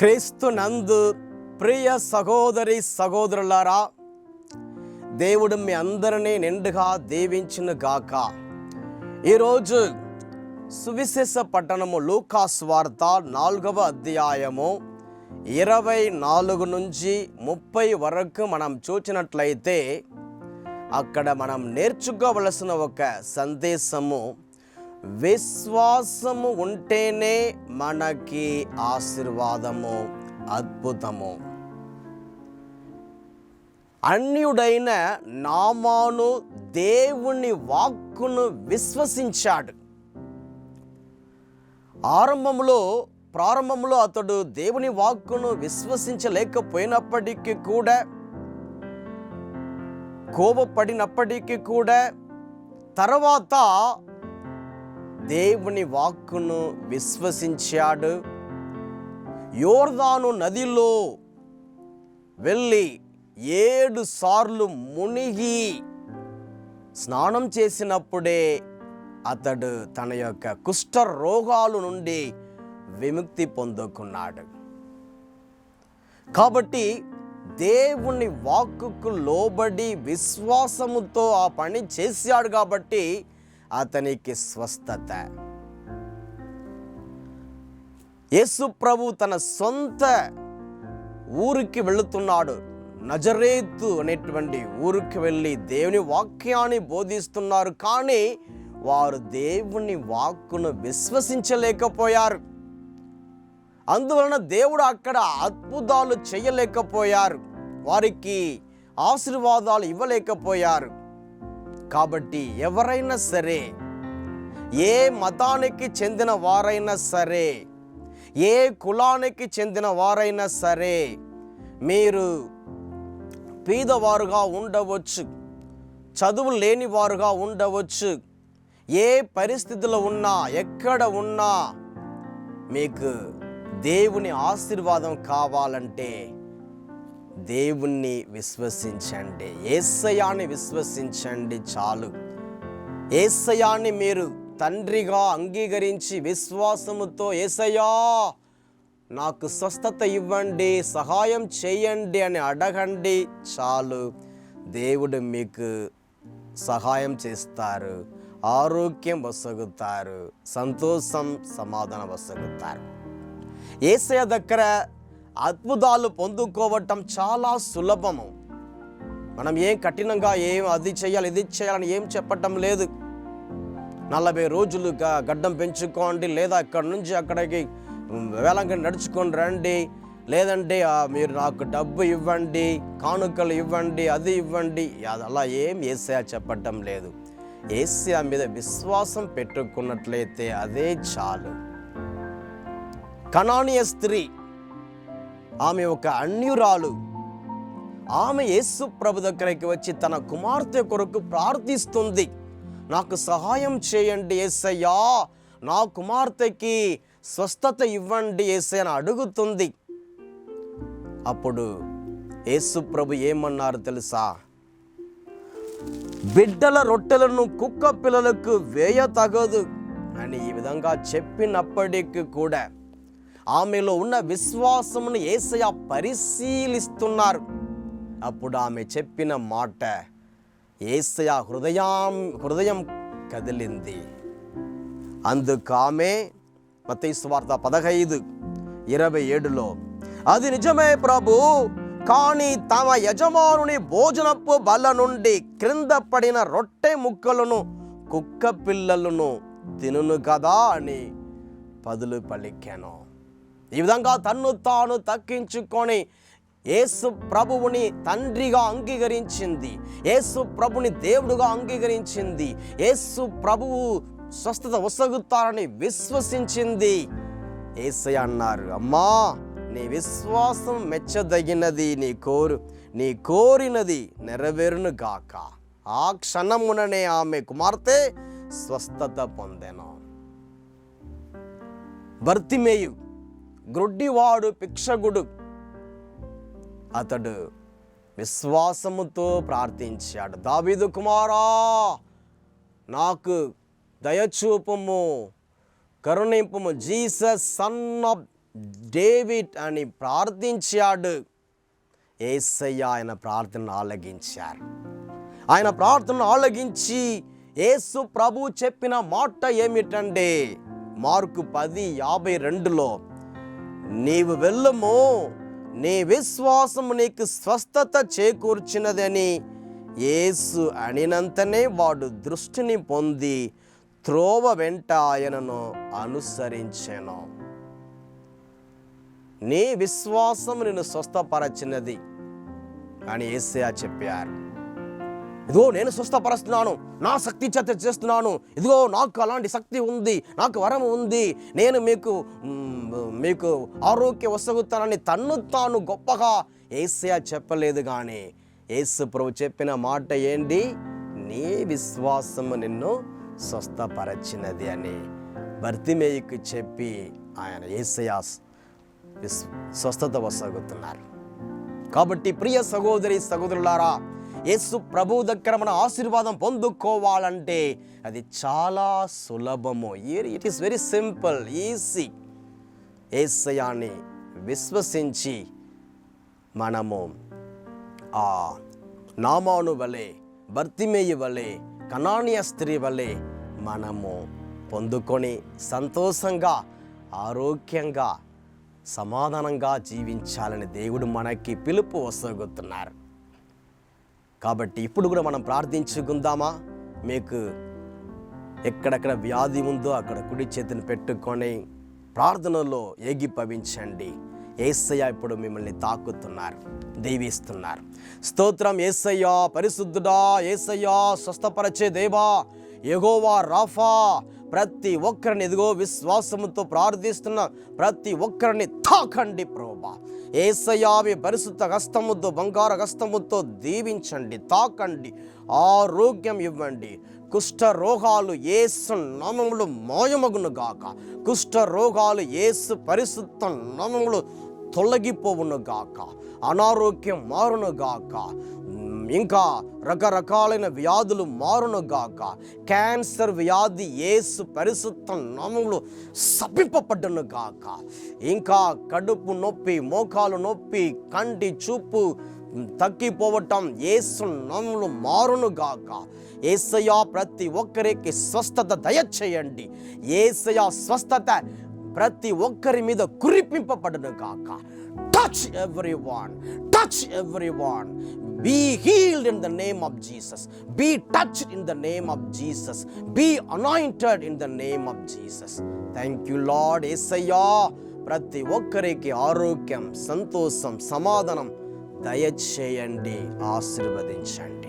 క్రీస్తు నందు ప్రియ సహోదరి సహోదరులారా దేవుడు మీ అందరినీ నిండుగా దీవించిన గాక. ఈరోజు సువిశేష పట్టణము లూకాస్ వార్త నాలుగవ అధ్యాయము ఇరవై నాలుగు నుంచి ముప్పై వరకు మనం చూచినట్లయితే అక్కడ మనం నేర్చుకోవలసిన ఒక సందేశము విశ్వాసము ఉంటేనే మనకి ఆశీర్వాదము అద్భుతము. అన్యుడైన నామాను దేవుని వాక్కును విశ్వసించాడు. ఆరంభంలో ప్రారంభంలో అతడు దేవుని వాక్కును విశ్వసించలేకపోయినప్పటికీ కూడా కోపపడినప్పటికీ కూడా తర్వాత దేవుని వాక్కును విశ్వసించాడు. యోర్దాను నదిలో వెళ్ళి ఏడు సార్లు మునిగి స్నానం చేసినప్పుడే అతడు తన యొక్క కుష్ఠ రోగాల నుండి విముక్తి పొందుకున్నాడు. కాబట్టి దేవుని వాక్కుకు లోబడి విశ్వాసముతో ఆ పని చేశాడు కాబట్టి అతనికి స్వస్థత. యేసు ప్రభు తన సొంత ఊరికి వెళుతున్నాడు. నజరేతు అనేటువంటి ఊరికి వెళ్ళి దేవుని వాక్యాన్ని బోధిస్తున్నారు. కానీ వారు దేవుని వాక్కును విశ్వసించలేకపోయారు. అందువలన దేవుడు అక్కడ అద్భుతాలు చేయలేకపోయారు. వారికి ఆశీర్వాదాలు ఇవ్వలేకపోయారు. కాబట్టి ఎవరైనా సరే ఏ మతానికి చెందిన వారైనా సరే ఏ కులానికి చెందిన వారైనా సరే మీరు పేదవారుగా ఉండవచ్చు చదువు లేనివారుగా ఉండవచ్చు ఏ పరిస్థితిలో ఉన్నా ఎక్కడ ఉన్నా మీకు దేవుని ఆశీర్వాదం కావాలంటే దేవుణ్ణి విశ్వసించండి. ఏసయాన్ని విశ్వసించండి చాలు. ఏసయాన్ని మీరు తండ్రిగా అంగీకరించి విశ్వాసముతో ఏసయా నాకు స్వస్థత ఇవ్వండి సహాయం చేయండి అని అడగండి చాలు. దేవుడు మీకు సహాయం చేస్తారు ఆరోగ్యం వసగుతారు సంతోషం సమాధానం వసగుతారు. ఏసయ దగ్గర అద్భుతాలు పొందుకోవటం చాలా సులభము. మనం ఏం కఠినంగా ఏం అది చేయాలి ఇది చేయాలని ఏం చెప్పటం లేదు. నలభై రోజులుగా గడ్డం పెంచుకోండి లేదా ఇక్కడ నుంచి అక్కడికి వేలంగా నడుచుకొని రండి. లేదంటే మీరు నాకు డబ్బు ఇవ్వండి కానుకలు ఇవ్వండి అది ఇవ్వండి అది అలా ఏం ఏసయా చెప్పటం లేదు. ఏసయా మీద విశ్వాసం పెట్టుకున్నట్లయితే అదే చాలు. కణానీయ స్త్రీ ఆమె ఒక అన్యురాలు. ఆమె యేసు ప్రభు దగ్గరికి వచ్చి తన కుమార్తె కొరకు ప్రార్థిస్తుంది. నాకు సహాయం చేయండి ఏసయ్యా. నా కుమార్తెకి స్వస్థత ఇవ్వండి ఏసయ్య అని అడుగుతుంది. అప్పుడు యేసు ప్రభు ఏమన్నారు తెలుసా? బిడ్డల రొట్టెలను కుక్క పిల్లలకు వేయ తగదు అని ఈ విధంగా చెప్పినప్పటికీ కూడా ఆమెలో ఉన్న విశ్వాసమును ఏసయ పరిశీలిస్తున్నారు. అప్పుడు ఆమె చెప్పిన మాట ఏసయ హృదయం హృదయం కదిలింది. అందుకు ఆమె మత్తయి పదహైదు ఇరవై ఏడులో అది నిజమే ప్రభు కానీ తమ యజమానుని భోజనపు బల్ల నుండి క్రింద పడిన రొట్టె ముక్కలను కుక్క పిల్లలను తినును కదా అని పదులు పలికాను. ఈ విధంగా తన్ను తాను తక్కించుకొని యేసు ప్రభువుని తండ్రిగా అంగీకరించింది. యేసు ప్రభుని దేవుడుగా అంగీకరించింది. యేసు ప్రభువు స్వస్థత వసగుతారని విశ్వసించింది. ఏసై అన్నారు అమ్మా నీ విశ్వాసం మెచ్చదగినది నీ కోరు నీ కోరినది నెరవేరును గాక. ఆ క్షణముననే ఆమె కుమార్తె స్వస్థత పొందెను. భర్తిమేయు గ్రుడ్డివాడు భిక్షగుడు. అతడు విశ్వాసముతో ప్రార్థించాడు. దావీదు కుమారా నాకు దయచూపము కరుణింపము. జీసస్ సన్ ఆఫ్ డేవిడ్ అని ప్రార్థించాడు. ఏసయ్య ఆయన ప్రార్థన ఆలగించారు. ఆయన ప్రార్థన ఆలగించి యేసు ప్రభు చెప్పిన మాట ఏమిటంటే మార్కు పది యాభై రెండులో నీవు వెళ్ళము. నీ విశ్వాసము నీకు స్వస్థత చేకూర్చినదని యేసు అనినంతనే వాడు దృష్టిని పొంది త్రోవ వెంట ఆయనను అనుసరించాను. నీ విశ్వాసం నిన్ను స్వస్థపరచినది అని ఏసయా చెప్పారు. ఇదిగో నేను స్వస్థపరుస్తున్నాను. నా శక్తి చేత చేస్తున్నాను. ఇదిగో నాకు అలాంటి శక్తి ఉంది. నాకు వరం ఉంది. నేను మీకు మీకు ఆరోగ్య వసగుతానని తన్ను తాను గొప్పగా ఏసయా చెప్పలేదు కానీ యేసు ప్రభు చెప్పిన మాట ఏంటి? నీ విశ్వాసము నిన్ను స్వస్థపరచినది అని భర్తిమేయుకు చెప్పి ఆయన ఏసయా స్వస్థత వసగుతున్నారు. కాబట్టి ప్రియ సహోదరి సహోదరులారా యేసు ప్రభు దగ్గర మన ఆశీర్వాదం పొందుకోవాలంటే అది చాలా సులభము. It is very simple easy ఏసయాన్ని విశ్వసించి మనము ఆ నామాను వలె భర్తిమేయి వలె కనానీయ స్త్రీ వలె మనము పొందుకొని సంతోషంగా ఆరోగ్యంగా సమాధానంగా జీవించాలని దేవుడు మనకి పిలుపు వసగుతున్నారు కాబట్టి ఇప్పుడు కూడా మనం ప్రార్థించుకుందామా? మీకు ఎక్కడెక్కడ వ్యాధి ఉందో అక్కడ కుడి చేతిని పెట్టుకొని ప్రార్థనలో ఏగిపవించండి ఏసయ్య ఇప్పుడు మిమ్మల్ని తాకుతున్నారు దీవిస్తున్నారు. స్తోత్రం ఏసయ్యా పరిశుద్ధుడా ఏసయ్యా స్వస్థపరచే దేవా ఎగోవా రాఫా. ప్రతి ఒక్కరిని ఎదుగో విశ్వాసముతో ప్రార్థిస్తున్న ప్రతి ఒక్కరిని తాకండి ప్రోభా. ఏసయావి పరిశుద్ధ హస్తముతో బంగారు హస్తముతో దీవించండి తాకండి ఆరోగ్యం ఇవ్వండి. కుష్ఠ రోగాలు ఏసు నామములు మాయమగును గాక. కుష్ఠ రోగాలు ఏసు పరిశుద్ధ నామములు తొలగిపోవును గాక. అనారోగ్యం మారును గాక. ఇంకా రకరకాలైన వ్యాధులు మారును గాక. క్యాన్సర్ వ్యాధి ఏసు పరిశుద్ధ నామములు సభింపబడ్డను గాక. ఇంకా కడుపు నొప్పి మోకాలు నొప్పి కంటి చూపు తగ్గిపోవటం ఏసు నామములు మారును గాక. ఏసయా ప్రతి ఒక్కరికి స్వస్థత దయచేయండి. ఏసయా స్వస్థత ప్రతి ఒక్కరి మీద కురిపింపబడను కాక touch everyone touch everyone be healed in the name of Jesus be touch in the name of Jesus be anointed in the name of Jesus thank you lord ఏసయ్యా ప్రతి ఒక్కరికి ఆరోగ్యం సంతోషం సమాధానం దయచేయండి. ఆశీర్వదించండి.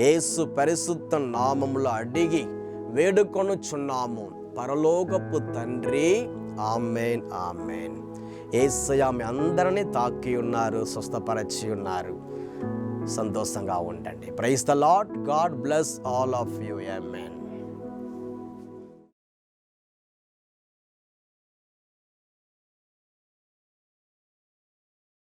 ఏసు పరిశుద్ధ నామములో అడిగి వేడుకొనుచున్నాము. పరలోకపు తండ్రి. Amen amen. ఏసయ మీ అందరినీ తాకి ఉన్నారు స్వస్థపరచి ఉన్నారు. సంతోషంగా ఉండండి. Praise the lord God bless all of you amen